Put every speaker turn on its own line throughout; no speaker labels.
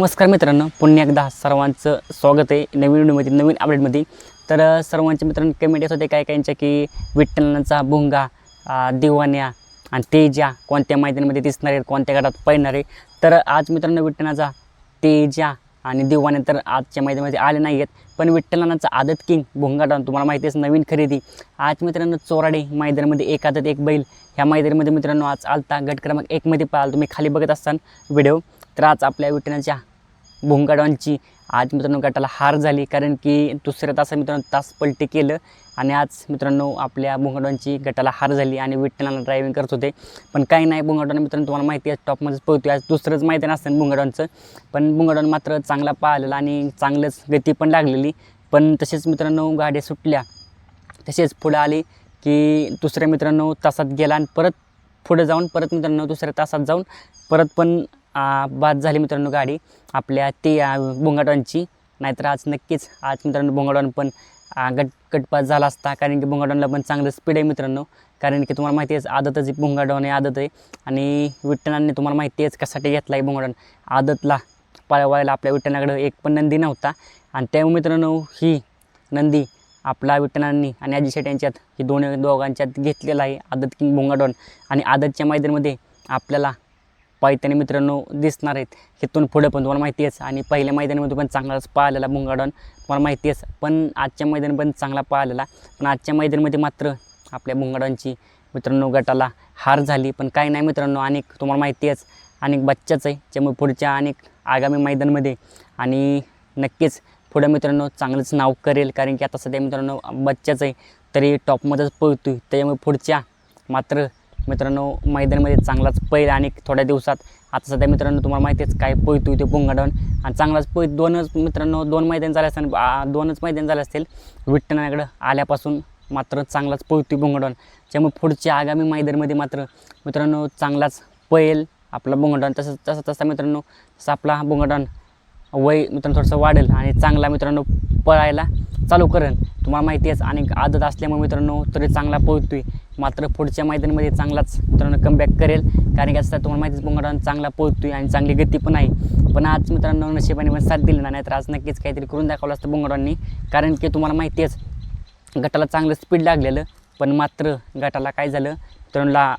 नमस्कार मित्रांनो पुन्हा एकदा सर्वांचं स्वागत आहे नवीन व्हिडिओमध्ये नवीन अपडेटमध्ये तर सर्वांचे सर्वांच्या मित्रांनो कमेंट येत होते काय काहींच्या की विठ्ठलांचा भुंगा दिवान्या दिवाण्या आणि तेजा कोणत्या मैदानामध्ये दिसणार आहेत कोणत्या गटात पळणार आहे. तर आज मित्रांनो विठ्ठलाचा तेजा आणि दिवाने तर आजच्या मैदानामध्ये आले नाही आहेत पण विठ्ठलांचा आदत किंग भुंगाडान तुम्हाला माहिती आहे नवीन खरेदी. आज मित्रांनो चोराडे मैदानामध्ये एक आदत एक बैल. ह्या मैदानामध्ये मित्रांनो आज आलता गट क्रमांक एकमध्ये पाहाल तुम्ही खाली बघत असताल व्हिडिओ. तर आज आपल्या विठ्ठलांच्या भोंगाडांची आज मित्रांनो गटाला हार झाली कारण की दुसऱ्या तासात मित्रांनो तास पलटी केलं आणि आज मित्रांनो आपल्या भोंगाडांची गटाला हार झाली आणि विठ्ठलांना ड्रायव्हिंग करत होते. पण काही नाही भोंगाडांना मित्रांनो तुम्हाला माहिती आहे टॉपमध्येच पळतो आज दुसरंच माहिती नसतं भोंगाडांचं पण भोंगाडान मात्र चांगला पाहिलेला आणि चांगलंच गती पण लागलेली. पण तसेच मित्रांनो गाड्या सुटल्या. तसेच पुढं आली की दुसऱ्या मित्रांनो तासात गेला आणि परत पुढं जाऊन परत मित्रांनो दुसऱ्या तासात जाऊन परत पण बाद झाली मित्रांनो गाडी. आपल्या ते बोंगाडांची नाहीतर आज नक्कीच आज मित्रांनो बोंगाटॉन पण गट गटपात झाला असता. कारण की बोंगाडांना पण चांगलं स्पीड आहे मित्रांनो. कारण की तुम्हाला माहिती आहे आदतच आहे आदत आहे. आणि विठ्ठलांनी तुम्हाला माहिती आहेच कशासाठी घेतला आहे बोंगाडान आदतला पळवायला आपल्या विठ्ठलाकडं एक पण नंदी नव्हता. आणि त्यामुळे मित्रांनो ही नंदी आपला विठ्ठलांनी आणि अजित शेट यांच्यात ही दोन दोघांच्यात घेतलेला आहे आदत किंग बोंगाडॉन आणि आदतच्या मैदानामध्ये आपल्याला पायथ्याने मित्रांनो दिसणार आहेत. इथून पुढं पण तुम्हाला माहिती आहेच. आणि पहिल्या मैदानामध्ये पण चांगलाच पाहिलेला बोंगाडॉन तुम्हाला माहिती आहेच. पण आजच्या मैदान पण चांगला पाहिलेला. पण आजच्या मैदानामध्ये मात्र आपल्या बोंगाडांची मित्रांनो गटाला हार झाली. पण काही नाही मित्रांनो अनेक तुम्हाला माहिती आहेच. अनेक बच्चाच आहे. त्यामुळे पुढच्या अनेक आगामी मैदानमध्ये आणि नक्कीच पुढं मित्रांनो चांगलंच नाव करेल. कारण की आता सध्या मित्रांनो बच्चाच आहे. तरी टॉपमध्येच पळतो त्याच्यामुळे पुढच्या मात्र मित्रांनो मैदानामध्ये चांगलाच पैल आणि थोड्या दिवसात आता सध्या मित्रांनो तुम्हाला माहितीच काय पळतोय ते पोंगाडावून आणि चांगलाच पै दोनच मित्रांनो दोन मैदान झाले असतील दोनच मैदान झाले असतील. विठ्ठनाकडं आल्यापासून मात्र चांगलाच पळतोय बोंगाडॉन त्यामुळे पुढच्या आगामी मैदानमध्ये मात्र मित्रांनो चांगलाच पळेल आपला बोंगडन तसं तसं तसा मित्रांनो तसं आपला बोंगाडॉन वय मित्रांनो थोडंसं वाढेल आणि चांगला मित्रांनो पळायला चालू करेल. तुम्हाला माहिती आहेच आणि आदत असल्यामुळे मित्रांनो तरी चांगला पळतोय. मात्र पुढच्या मैदानामध्ये चांगलाच मित्रांनो कमबॅक करेल. कारण की असं तुम्हाला माहितीच बोंगाडॉन चांगला पळतोय आणि चांगली गती पण आहे. पण आज मित्रांनो नशिबाने पण साथ दिली ना नाही तर आज नक्कीच काहीतरी करून दाखवलं असतं बोंगाडॉननी कारण की तुम्हाला माहिती आहेच गटाला चांगलं स्पीड लागलेलं पण मात्र गटाला काय झालं मित्रांनोला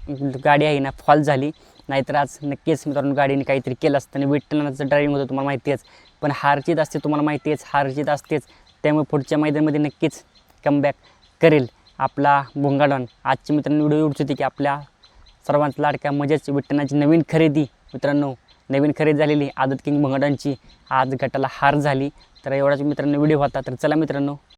गाडी आहे ना फॉल झाली. नाहीतर आज नक्कीच मित्रांनो गाडीने काहीतरी केलं असतं आणि विठ्ठलाचं ड्रायव्हिंग होतं तुम्हाला माहिती आहेच पण हारजीत असते तुम्हाला माहिती आहेच हारजीत असतेच. त्यामुळे पुढच्या मैदानामध्ये नक्कीच कमबॅक करेल. आपला भोंगाडॉन आजची मित्रांनो व्हिडिओ एवढीच होती की आपल्या सर्वांचा लाडक्या मजेच विठ्ठलाची नवीन खरेदी. मित्रांनो नवीन खरेदी झालेली आदत किंग भोंगाडांची आज गटाला हार झाली. तर एवढाच मित्रांनो व्हिडिओ होता तर चला मित्रांनो.